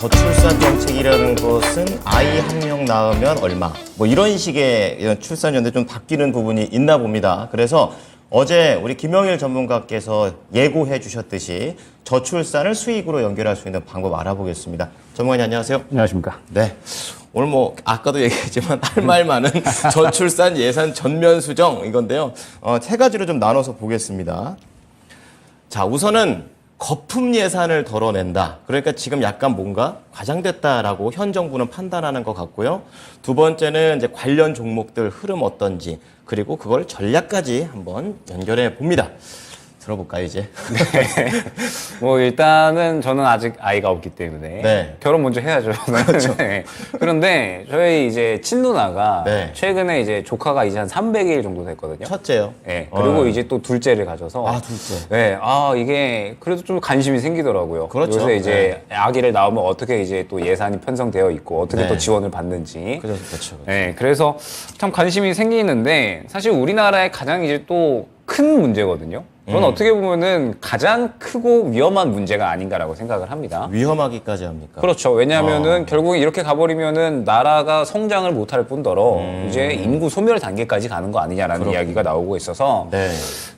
저출산 정책이라는 것은 아이 한 명 낳으면 얼마 뭐 이런 식의 이런 출산 연대 좀 바뀌는 부분이 있나 봅니다. 그래서 어제 우리 김영일 전문가께서 예고해 주셨듯이 저출산을 수익으로 연결할 수 있는 방법 알아보겠습니다. 전문가님 안녕하세요. 안녕하십니까. 네. 오늘 뭐 아까도 얘기했지만 할 말 많은 저출산 예산 전면 수정 이건데요. 어, 세 가지로 좀 나눠서 보겠습니다. 자, 우선은 거품 예산을 덜어낸다. 그러니까 지금 약간 뭔가 과장됐다라고 현 정부는 판단하는 것 같고요. 두 번째는 이제 관련 종목들 흐름 어떤지 그리고 그걸 전략까지 한번 연결해 봅니다. 들어볼까요, 이제? 뭐 일단은 저는 아직 아이가 없기 때문에 네. 결혼 먼저 해야죠. 네. 그런데 저희 이제 친누나가 네. 최근에 이제 조카가 이제 한 300일 정도 됐거든요. 첫째요. 네. 그리고 어. 이제 또 둘째를 가져서 아, 둘째. 네. 아, 이게 그래도 좀 관심이 생기더라고요. 그렇죠. 요새 이제 아기를 낳으면 어떻게 이제 또 예산이 편성되어 있고 어떻게 네. 또 지원을 받는지 그렇죠, 그렇죠. 네, 그래서 참 관심이 생기는데 사실 우리나라의 가장 이제 또 큰 문제거든요. 저는 음. 어떻게 보면은 가장 크고 위험한 문제가 아닌가라고 생각을 합니다. 위험하기까지 합니까? 그렇죠. 왜냐하면은 어. 결국에 이렇게 가버리면은 나라가 성장을 못할 뿐더러 음. 이제 인구 소멸 단계까지 가는 거 아니냐라는 이야기가 나오고 있어서 네.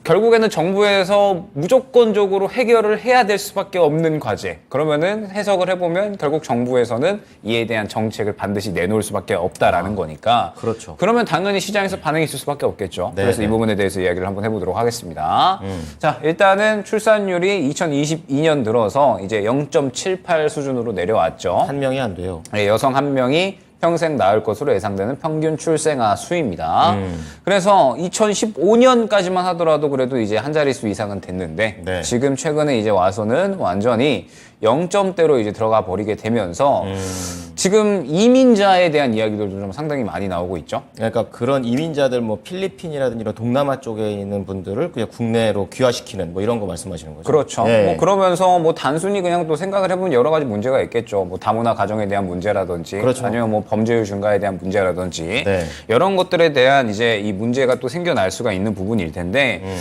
결국에는 정부에서 무조건적으로 해결을 해야 될 수밖에 없는 과제. 그러면은 해석을 해보면 결국 정부에서는 이에 대한 정책을 반드시 내놓을 수밖에 없다라는 거니까. 그렇죠. 그러면 당연히 시장에서 반응이 있을 수밖에 없겠죠. 네, 그래서 네. 이 부분에 대해서 이야기를 한번 해보도록 하겠습니다. 음. 자, 일단은 출산율이 2022년 들어서 이제 0.78 수준으로 내려왔죠. 한 명이 안 돼요. 네, 여성 한 명이 평생 낳을 것으로 예상되는 평균 출생아 수입니다. 음. 그래서 2015년까지만 하더라도 그래도 이제 한 자릿수 이상은 됐는데 네. 지금 최근에 이제 와서는 완전히 0점대로 이제 들어가 버리게 되면서 음. 지금 이민자에 대한 이야기들도 좀 상당히 많이 나오고 있죠. 그러니까 그런 이민자들 뭐 필리핀이라든지 이런 동남아 쪽에 있는 분들을 그냥 국내로 귀화시키는 뭐 이런 거 말씀하시는 거죠? 그렇죠. 예. 뭐 그러면서 뭐 단순히 그냥 또 생각을 해보면 여러 가지 문제가 있겠죠. 뭐 다문화 가정에 대한 문제라든지 그렇죠. 아니면 뭐 범죄율 증가에 대한 문제라든지 네. 이런 것들에 대한 이제 이 문제가 또 생겨날 수가 있는 부분일 텐데 음.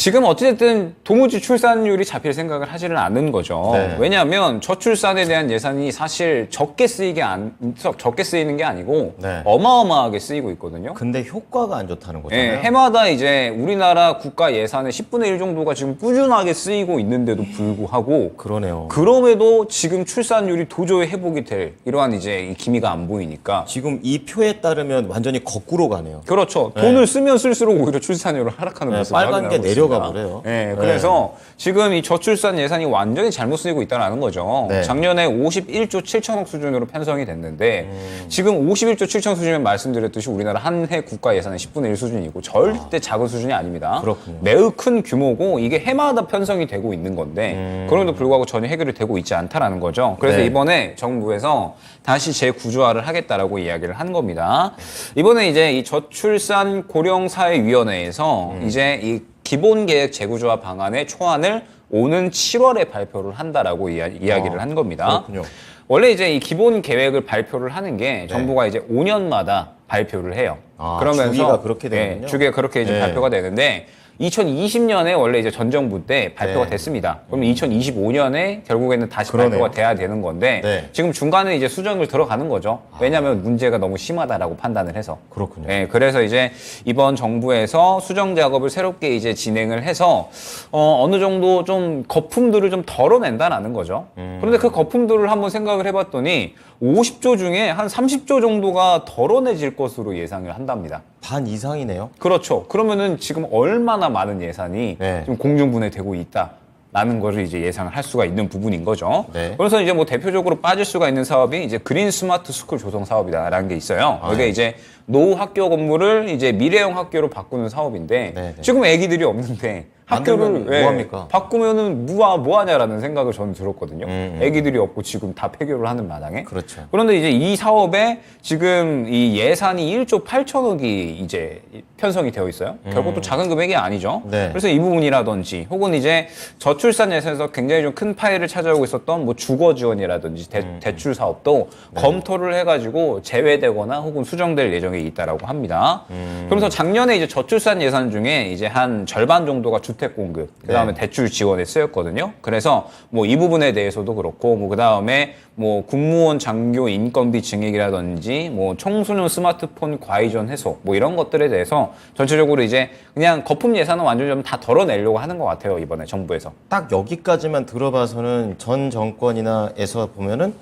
지금 어찌됐든 도무지 출산율이 잡힐 생각을 하지는 않는 거죠. 네. 왜냐하면 저출산에 대한 예산이 사실 적게 쓰이게 안 적게 쓰이는 게 아니고 네. 어마어마하게 쓰이고 있거든요. 근데 효과가 안 좋다는 거잖아요. 예, 해마다 이제 우리나라 국가 예산의 10분의 1 정도가 지금 꾸준하게 쓰이고 있는데도 불구하고 그러네요. 그럼에도 지금 출산율이 도저히 회복이 될 이러한 이제 이 기미가 안 보이니까 지금 이 표에 따르면 완전히 거꾸로 가네요. 그렇죠. 돈을 쓰면 쓸수록 오히려 출산율을 하락하는 네, 모습을 빨간 게 내려 가 있습니다. 버려요. 예, 네. 그래서 지금 이 저출산 예산이 완전히 잘못 쓰이고 있다는 거죠. 네. 작년에 51조 7천억 수준으로 편성이 됐는데 음. 지금 51조 7천 수준이면 말씀드렸듯이 우리나라 한 해 국가 예산의 10분의 1 수준이고 절대 작은 수준이 아닙니다. 그렇군요. 매우 큰 규모고 이게 해마다 편성이 되고 있는 건데 그럼에도 불구하고 전혀 해결이 되고 있지 않다라는 거죠. 그래서 음. 네. 이번에 정부에서 다시 재구조화를 하겠다라고 이야기를 한 겁니다. 이번에 이제 이 저출산 고령사회위원회에서 음. 이제 이 기본 계획 재구조화 방안의 초안을 오는 7월에 발표를 한다라고 이야, 이야기를 한 겁니다. 아, 그렇군요. 원래 이제 이 기본 계획을 발표를 하는 게 정부가 이제 5년마다 발표를 해요. 네. 아, 주기가 그렇게 되는군요. 예, 주기가 그렇게 이제 네. 발표가 되는데 2020년에 원래 이제 전 정부 때 발표가 네. 됐습니다. 그럼 2025년에 결국에는 다시 그러네요. 발표가 돼야 되는 건데 네. 지금 중간에 이제 수정을 들어가는 거죠. 왜냐하면 문제가 너무 심하다라고 판단을 해서. 그렇군요. 네, 그래서 이제 이번 정부에서 수정 작업을 새롭게 이제 진행을 해서 어, 어느 정도 좀 거품들을 좀 덜어낸다라는 거죠. 음. 그런데 그 거품들을 한번 생각을 해봤더니 50조 중에 한 30조 정도가 덜어내질 것으로 예상을 한답니다. 반 이상이네요. 그렇죠. 그러면은 지금 얼마나 많은 예산이 네. 지금 공중분해되고 있다. 라는 것을 이제 예상을 할 수가 있는 부분인 거죠. 네. 그래서 이제 뭐 대표적으로 빠질 수가 있는 사업이 이제 그린 스마트 스쿨 조성 사업이다라는 게 있어요. 아, 이게 네. 이제 노후 학교 건물을 이제 미래형 학교로 바꾸는 사업인데 네, 네. 지금 애기들이 없는데 학교를 만들면 예, 뭐합니까? 바꾸면은 뭐하 뭐하냐라는 생각을 저는 들었거든요. 음, 음. 애기들이 없고 지금 다 폐교를 하는 마당에. 그렇죠. 그런데 이제 이 사업에 지금 이 예산이 1조 8천억이 이제 편성이 되어 있어요. 결국 또 작은 금액이 아니죠. 네. 그래서 이 부분이라든지 혹은 이제 저출산 예산에서 굉장히 좀 큰 파일을 차지하고 있었던 뭐 주거 지원이라든지 대, 대출 사업도 검토를 해가지고 제외되거나 혹은 수정될 예정이 정도에 있다라고 합니다. 그러면서 작년에 이제 저출산 예산 중에 이제 한 절반 정도가 주택 공급, 그 다음에 대출 지원에 쓰였거든요. 그래서 뭐 이 부분에 대해서도 그렇고, 뭐 그 다음에 뭐 국무원 장교 인건비 증액이라든지 뭐 청소년 스마트폰 과이전 해소 뭐 이런 것들에 대해서 전체적으로 이제 그냥 거품 예산은 완전히 좀 다 덜어내려고 하는 것 같아요 이번에 정부에서. 딱 여기까지만 들어봐서는 전 정권이나에서 보면은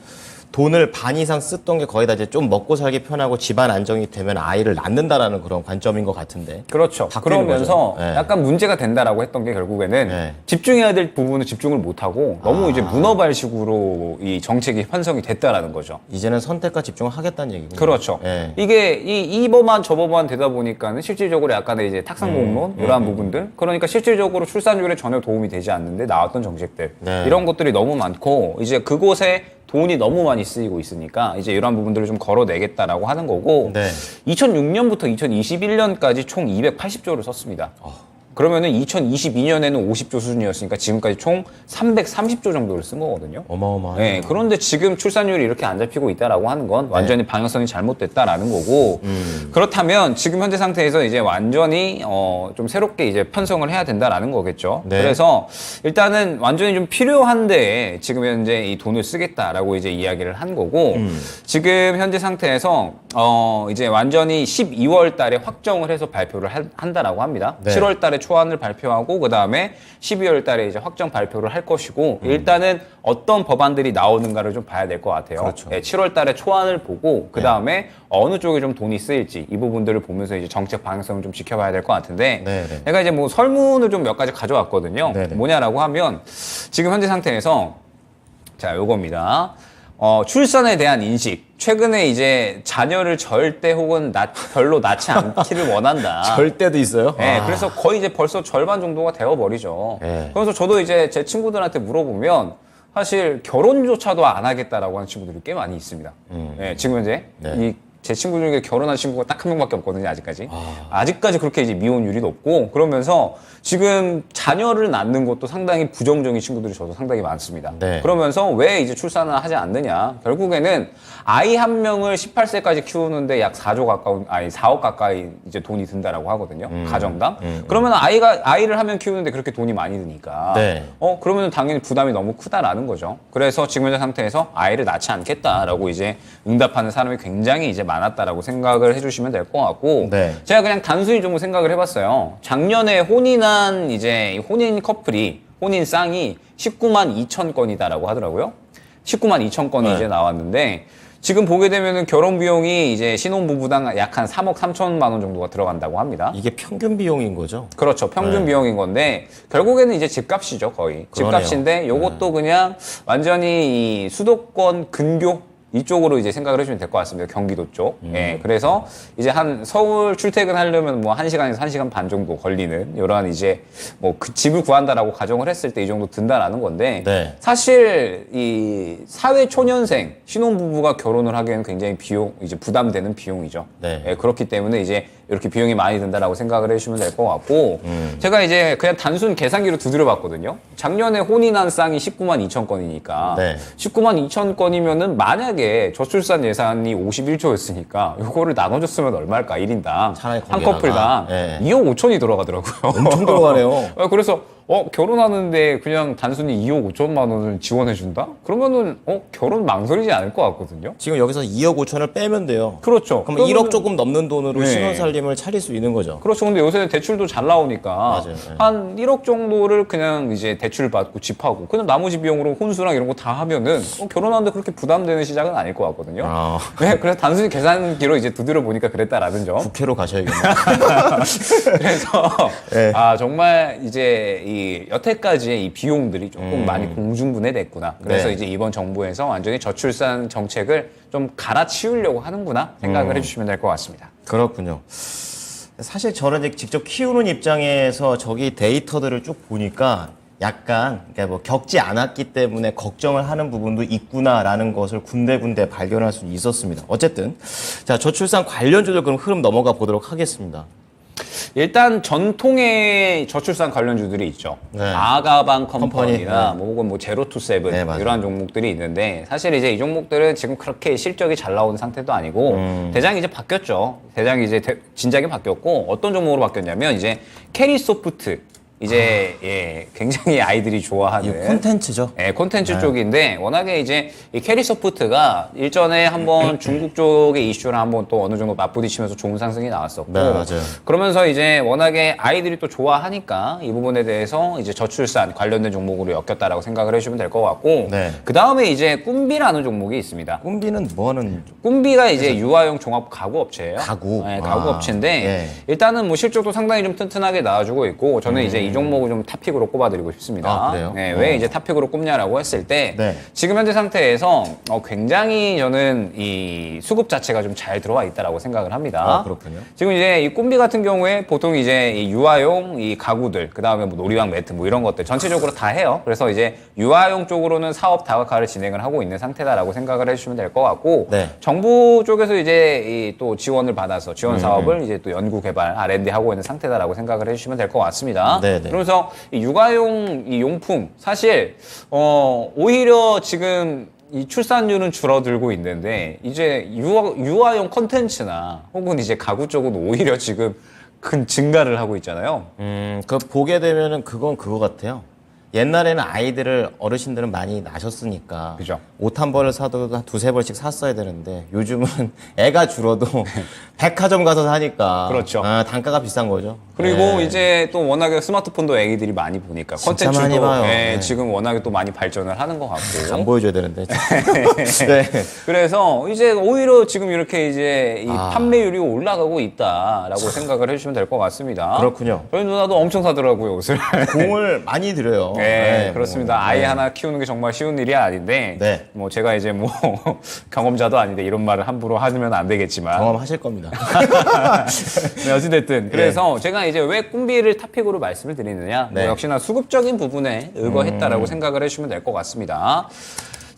돈을 반 이상 쓰던 게 거의 다 이제 좀 먹고 살기 편하고 집안 안정이 되면 아이를 낳는다라는 그런 관점인 것 같은데. 그렇죠. 바뀌는 그러면서 거죠. 네. 약간 문제가 된다라고 했던 게 결국에는 네. 집중해야 될 부분은 집중을 못 하고 너무 이제 문어발식으로 이 정책이 편성이 됐다라는 거죠. 이제는 선택과 집중을 하겠다는 얘기군요. 그렇죠. 예. 이게 이, 이 법안 저 법안 되다 보니까는 실질적으로 약간의 이제 탁상공론 음, 이러한 부분들 그러니까 실질적으로 출산율에 전혀 도움이 되지 않는데 나왔던 정책들 네. 이런 것들이 너무 많고 이제 그곳에 돈이 너무 많이 쓰이고 있으니까 이제 이러한 부분들을 좀 걸어내겠다라고 하는 거고 네. 2006년부터 2021년까지 총 280조를 썼습니다. 그러면은 2022년에는 50조 수준이었으니까 지금까지 총 330조 정도를 쓴 거거든요. 어마어마하네. 네, 그런데 지금 출산율이 이렇게 안 잡히고 있다라고 하는 건 완전히 방향성이 잘못됐다라는 거고 그렇다면 지금 현재 상태에서 이제 완전히 어, 좀 새롭게 이제 편성을 해야 된다라는 거겠죠. 네. 그래서 일단은 완전히 좀 필요한데 지금 현재 이 돈을 쓰겠다라고 이제 이야기를 한 거고 지금 현재 상태에서 어, 이제 완전히 12월 달에 확정을 해서 발표를 할- 한다라고 합니다. 네. 7월 달에 초안을 발표하고 그 다음에 12월 달에 이제 확정 발표를 할 것이고 일단은 어떤 법안들이 나오는가를 좀 봐야 될 것 같아요. 그렇죠. 예, 7월 달에 초안을 보고 그 다음에 어느 쪽에 좀 돈이 쓰일지 이 부분들을 보면서 이제 정책 방향성을 좀 지켜봐야 될 것 같은데 네, 네. 제가 이제 뭐 설문을 좀 몇 가지 가져왔거든요. 네, 네. 뭐냐라고 하면 지금 현재 상태에서 자 요겁니다. 어, 출산에 대한 인식. 최근에 이제 자녀를 절대 혹은 낳- 별로 낳지 않기를 원한다. 절대도 있어요. 네, 아. 그래서 거의 이제 벌써 절반 정도가 되어버리죠. 네. 그래서 저도 이제 제 친구들한테 물어보면 사실 결혼조차도 안 하겠다라고 하는 친구들이 꽤 많이 있습니다. 네, 지금 현재 네. 이 제 친구 중에 결혼한 친구가 딱 한 명밖에 없거든요, 아직까지. 아... 직까지 그렇게 이제 미혼율이 높고 그러면서 지금 자녀를 낳는 것도 상당히 부정적인 친구들이 저도 상당히 많습니다. 네. 그러면서 왜 이제 출산을 하지 않느냐? 결국에는 아이 한 명을 18세까지 키우는데 약 4조 가까운 아니 4억 가까이 이제 돈이 든다라고 하거든요. 음. 가정당. 그러면 아이가 아이를 하면 키우는데 그렇게 돈이 많이 드니까. 네. 어 그러면 당연히 부담이 너무 크다라는 거죠. 그래서 지금 현재 상태에서 아이를 낳지 않겠다라고 이제 응답하는 사람이 굉장히 이제 많 았다라고 생각을 해주시면 될 것 같고. 네. 제가 그냥 단순히 좀 생각을 해봤어요. 작년에 혼인한 이제 이 혼인 커플이 혼인 쌍이 19만 2천 건이다라고 하더라고요. 19만 2천 건이 네. 이제 나왔는데 지금 보게 되면은 결혼 비용이 이제 신혼 부부당 약 한 3억 3천만 원 정도가 들어간다고 합니다. 이게 평균 비용인 거죠? 그렇죠. 평균 비용인 건데 결국에는 이제 집값이죠, 거의. 네. 그러네요. 집값인데 요것도 그냥 완전히 이 수도권 근교 이쪽으로 이제 생각을 해주면 될 것 같습니다. 경기도 쪽. 음. 예. 그래서 이제 한 서울 출퇴근하려면 뭐 한시간에서한시간 반 정도 걸리는 이러한 이제 뭐 그 집을 구한다라고 가정을 했을 때 이 정도 든다라는 건데 네. 사실 이 사회 초년생 신혼부부가 결혼을 하기에는 굉장히 비용 이제 부담되는 비용이죠. 네. 예, 그렇기 때문에 이제 이렇게 비용이 많이 든다라고 생각을 해주시면 될 것 같고 음. 제가 이제 그냥 단순 계산기로 두드려 봤거든요. 작년에 혼인한 쌍이 19만 2천 건이니까 네. 19만 2천 건이면은 만약에 저출산 예산이 51조였으니까 이거를 나눠줬으면 얼마일까 1인당 차라리 한 거기다가. 커플당 네. 2억 5천이 들어가더라고요. 엄청 들어가네요. 어, 그래서 어 결혼하는데 그냥 단순히 2억 5천만 원을 지원해 준다? 그러면은 어 결혼 망설이지 않을 것 같거든요. 지금 여기서 2억 5천을 빼면 돼요. 그렇죠. 그럼 그러면은- 1억 조금 넘는 돈으로 네. 신혼 살림을 차릴 수 있는 거죠. 그렇죠. 근데 요새 대출도 잘 나오니까 맞아요. 네. 한 1억 정도를 그냥 이제 대출 받고 집하고 그냥 나머지 비용으로 혼수랑 이런 거 다 하면은 어, 결혼하는데 그렇게 부담되는 시작은 아닐 것 같거든요. 아. 네, 그래서 단순히 계산기로 이제 두드려 보니까 그랬다라는 점. 국회로 가셔야겠네요. 그래서 네. 아 정말 이제 이 여태까지의 이 비용들이 조금 많이 공중분해됐구나. 그래서 음. 네. 이제 이번 정부에서 완전히 저출산 정책을 좀 갈아치우려고 하는구나 생각을 음. 해주시면 될 것 같습니다. 그렇군요. 사실 저는 이제 직접 키우는 입장에서 저기 데이터들을 쭉 보니까 약간 그러니까 뭐 겪지 않았기 때문에 걱정을 하는 부분도 있구나라는 것을 군데군데 발견할 수 있었습니다. 어쨌든 자 저출산 관련 주들 그럼 흐름 넘어가 보도록 하겠습니다. 일단 전통의 저출산 관련주들이 있죠. 네. 아가방 컴퍼니, 컴퍼니나 네. 뭐 혹은 뭐 제로 투 세븐 네, 맞아요. 이러한 종목들이 있는데 사실 이제 이 종목들은 지금 그렇게 실적이 잘 나오는 상태도 아니고 음. 대장이 이제 바뀌었죠. 대장이 이제 대- 진작에 바뀌었고 어떤 종목으로 바뀌었냐면 이제 캐리 소프트 이제 예 굉장히 아이들이 이 좋아하는 콘텐츠죠. 예, 콘텐츠 쪽인데 워낙에 이제 이 캐리 소프트가 일전에 한번 중국 쪽의 이슈랑 한번 또 어느 정도 맞부딪히면서 좋은 상승이 나왔었고 네, 맞아요. 그러면서 이제 워낙에 아이들이 또 좋아하니까 이 부분에 대해서 이제 저출산 관련된 종목으로 엮였다라고 생각을 해주시면 될 것 같고 네. 그 다음에 이제 꿈비라는 종목이 있습니다. 꿈비는 뭐 하는 꿈비가 이제 유아용 종합 가구 업체예요. 가구? 네, 가구 아, 업체인데 예. 일단은 뭐 실적도 상당히 좀 튼튼하게 나와주고 있고 저는 이제 이 종목을 좀 탑픽으로 꼽아드리고 싶습니다. 음. 아, 그래요? 네, 어. 왜 이제 탑픽으로 꼽냐라고 했을 때 네. 지금 현재 상태에서 어, 굉장히 저는 이 수급 자체가 좀 잘 들어와 있다라고 생각을 합니다. 아, 그렇군요. 지금 이제 이 꿈비 같은 경우에 보통 이제 이 유아용 이 가구들 그 다음에 뭐 놀이방 매트 뭐 이런 것들 전체적으로 다 해요. 그래서 이제 유아용 쪽으로는 사업 다각화를 진행을 하고 있는 상태다라고 생각을 해주시면 될 것 같고 네. 정부 쪽에서 이제 이 또 지원을 받아서 지원 음. 사업을 이제 또 연구 개발 R&D 하고 있는 상태다라고 생각을 해주시면 될 것 같습니다. 네, 네. 그러면서 이 육아용 이 용품 사실 어 오히려 지금 이 출산율은 줄어들고 있는데 이제 유아, 유아용 컨텐츠나 혹은 이제 가구 쪽은 오히려 지금 큰 증가를 하고 있잖아요. 음, 그 보게 되면은 그건 그거 같아요. 옛날에는 아이들을 어르신들은 많이 낳으셨으니까 그죠. 옷 한 벌을 사도 한 두세 벌씩 샀어야 되는데 요즘은 애가 줄어도 백화점 가서 사니까 그렇죠. 아, 단가가 비싼 거죠. 그리고 네. 이제 또 워낙에 스마트폰도 애기들이 많이 보니까 진짜 컨텐츠도 많이 봐요. 예, 네. 지금 워낙에 또 많이 발전을 하는 것 같고 안 보여줘야 되는데. 네. 그래서 이제 오히려 지금 이렇게 이제 이 아. 판매율이 올라가고 있다라고 생각을 해주시면 될 것 같습니다. 그렇군요. 저희 누나도 엄청 사더라고요 옷을. 공을 많이 들여요. 네, 그렇습니다. 뭐, 아이 네. 하나 키우는 게 정말 쉬운 일이 아닌데, 네. 뭐 제가 이제 뭐 경험자도 아닌데 이런 말을 함부로 하면 안 되겠지만, 경험하실 겁니다. 네, 어찌됐든 그래서 제가 이제 왜 꿈비를 탑픽으로 말씀을 드리느냐, 네. 음. 뭐 역시나 수급적인 부분에 의거했다라고 생각을 해주시면 될 것 같습니다.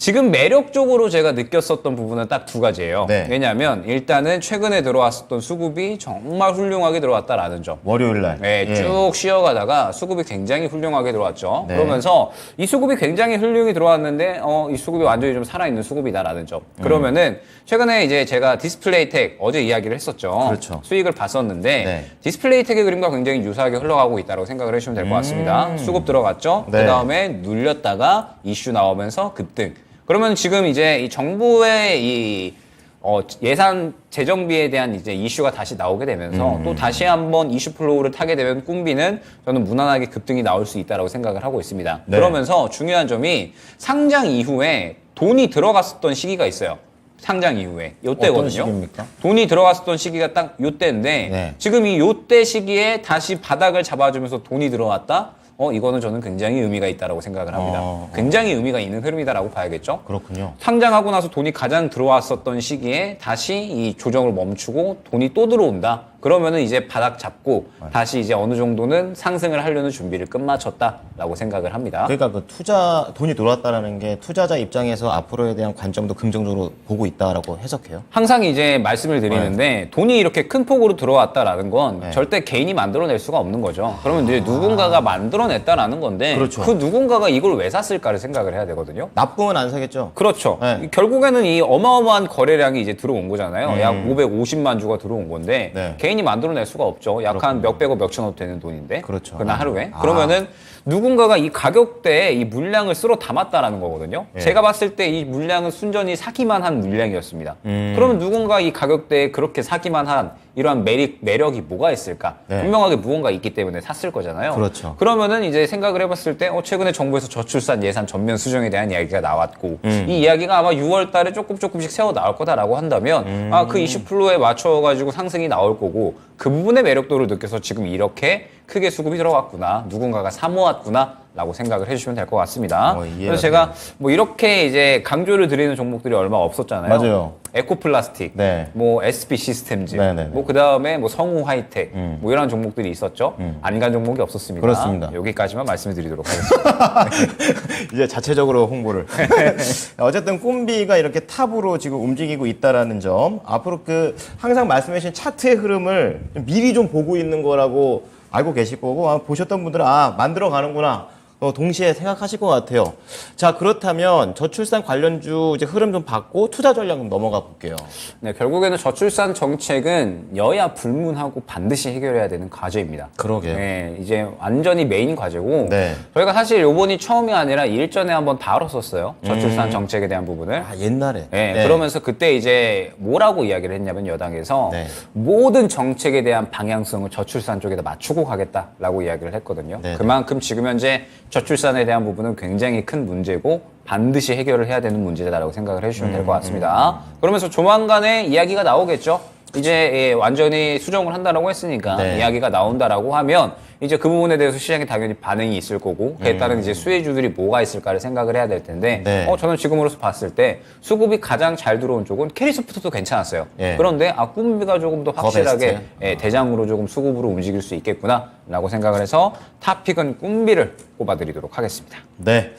지금 매력적으로 제가 느꼈었던 부분은 딱 두 가지예요. 네. 왜냐하면 일단은 최근에 들어왔었던 수급이 정말 훌륭하게 들어왔다라는 점. 월요일 날. 네, 예. 쭉 쉬어가다가 수급이 굉장히 훌륭하게 들어왔죠. 네. 그러면서 이 수급이 굉장히 훌륭히 들어왔는데, 어, 이 수급이 완전히 좀 살아있는 수급이다라는 점. 음. 그러면은 최근에 이제 제가 디스플레이텍 어제 이야기를 했었죠. 그렇죠. 수익을 봤었는데 네. 디스플레이텍의 그림과 굉장히 유사하게 흘러가고 있다고 생각을 해주시면 될 것 같습니다. 수급 들어갔죠. 음. 네. 그 다음에 눌렸다가 이슈 나오면서 급등. 그러면 지금 이제 이 정부의 이 어, 예산 재정비에 대한 이제 이슈가 다시 나오게 되면서 음. 또 다시 한번 이슈 플로우를 타게 되면 꿈비는 저는 무난하게 급등이 나올 수 있다라고 생각을 하고 있습니다. 네. 그러면서 중요한 점이 상장 이후에 돈이 들어갔었던 시기가 있어요. 상장 이후에 요때거든요. 시기입니까? 돈이 들어갔었던 시기가 딱 요때인데 네. 지금 이 요때 시기에 다시 바닥을 잡아주면서 돈이 들어왔다. 어 이거는 저는 굉장히 의미가 있다라고 생각을 합니다. 어, 어. 굉장히 의미가 있는 흐름이다라고 봐야겠죠. 그렇군요. 상장하고 나서 돈이 가장 들어왔었던 시기에 다시 이 조정을 멈추고 돈이 또 들어온다. 그러면은 이제 바닥 잡고 다시 이제 어느 정도는 상승을 하려는 준비를 끝마쳤다라고 생각을 합니다. 그러니까 그 투자 돈이 들어왔다라는 게 투자자 입장에서 앞으로에 대한 관점도 긍정적으로 보고 있다라고 해석해요. 항상 이제 말씀을 드리는데 돈이 이렇게 큰 폭으로 들어왔다라는 건 네. 절대 개인이 만들어낼 수가 없는 거죠. 그러면 이제 누군가가 만들어냈다라는 건데 그렇죠. 그 누군가가 이걸 왜 샀을까를 생각을 해야 되거든요. 나쁘면 안 사겠죠. 그렇죠. 네. 이 결국에는 이 어마어마한 거래량이 이제 들어온 거잖아요. 음. 약 550만 주가 들어온 건데 네. 개인 이 만들어낼 수가 없죠. 약 한 몇백억 몇천억 되는 돈인데. 그렇죠. 그날 하루에. 아. 그러면은 누군가가 이 가격대에 이 물량을 쓸어 담았다라는 거거든요. 예. 제가 봤을 때 이 물량은 순전히 사기만 한 물량이었습니다. 음. 그러면 누군가 이 가격대에 그렇게 사기만 한 이러한 매력, 매력이 뭐가 있을까? 네. 분명하게 무언가 있기 때문에 샀을 거잖아요. 그렇죠. 그러면은 이제 생각을 해봤을 때, 어, 최근에 정부에서 저출산 예산 전면 수정에 대한 이야기가 나왔고, 음. 이 이야기가 아마 6월 달에 조금 조금씩 세워 나올 거다라고 한다면, 음. 아, 그 이슈 플로에 맞춰가지고 상승이 나올 거고, 그 부분의 매력도를 느껴서 지금 이렇게 크게 수급이 들어갔구나. 누군가가 사모았구나 라고 생각을 해주시면 될 것 같습니다. 어, 이해가 그래서 제가 뭐 이렇게 이제 강조를 드리는 종목들이 얼마 없었잖아요. 맞아요. 에코플라스틱, 네. 뭐 SB 시스템즈, 네네네. 뭐 그다음에 뭐 성우 하이텍, 뭐 이런 종목들이 있었죠. 안간 종목이 없었습니다. 그렇습니다. 여기까지만 말씀을 드리도록 하겠습니다. 이제 자체적으로 홍보를. 어쨌든 꿈비가 이렇게 탑으로 지금 움직이고 있다라는 점. 앞으로 그 항상 말씀해주신 차트의 흐름을 좀 미리 좀 보고 있는 거라고 알고 계실 거고 아, 보셨던 분들은 아 만들어 가는구나. 어, 동시에 생각하실 것 같아요. 자 그렇다면 저출산 관련주 이제 흐름 좀 받고 투자 전략 좀 넘어가 볼게요. 네, 결국에는 저출산 정책은 여야 불문하고 반드시 해결해야 되는 과제입니다. 그러게요. 네, 이제 완전히 메인 과제고 네. 저희가 사실 요번이 처음이 아니라 일전에 한번 다뤘었어요. 저출산 정책에 대한 부분을. 아 옛날에. 네, 네. 그러면서 그때 이제 뭐라고 이야기를 했냐면 여당에서 네. 모든 정책에 대한 방향성을 저출산 쪽에다 맞추고 가겠다라고 이야기를 했거든요. 네, 그만큼 지금 현재 저출산에 대한 부분은 굉장히 큰 문제고 반드시 해결을 해야 되는 문제다라고 생각을 해주시면 음, 될것 같습니다. 그러면서 조만간에 이야기가 나오겠죠. 이제 예, 완전히 수정을 한다라고 했으니까 네. 이야기가 나온다라고 하면 이제 그 부분에 대해서 시장에 당연히 반응이 있을 거고 그에 따른 이제 수혜주들이 뭐가 있을까를 생각을 해야 될 텐데 음. 네. 어 저는 지금으로서 봤을 때 수급이 가장 잘 들어온 쪽은 캐리소프트도 괜찮았어요. 예. 그런데 아 꿈비가 조금 더더 확실하게 베스트. 예, 대장으로 조금 수급으로 움직일 수 있겠구나라고 생각을 해서 탑픽은 꿈비를 꼽아드리도록 하겠습니다. 네.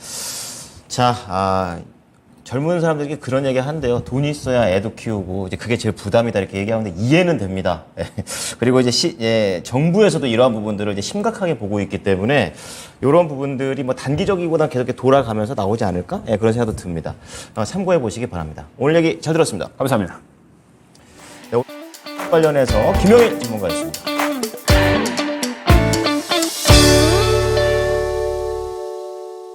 자, 아, 젊은 사람들이 그런 얘기 한대요. 돈 있어야 애도 키우고, 이제 그게 제일 부담이다. 이렇게 얘기하는데 이해는 됩니다. 예. 그리고 이제 시, 예, 정부에서도 이러한 부분들을 이제 심각하게 보고 있기 때문에 이런 부분들이 뭐 단기적이보다 계속 이렇게 돌아가면서 나오지 않을까? 예, 그런 생각도 듭니다. 어, 참고해 보시기 바랍니다. 오늘 얘기 잘 들었습니다. 감사합니다. 관련해서 김영일 전문가였습니다.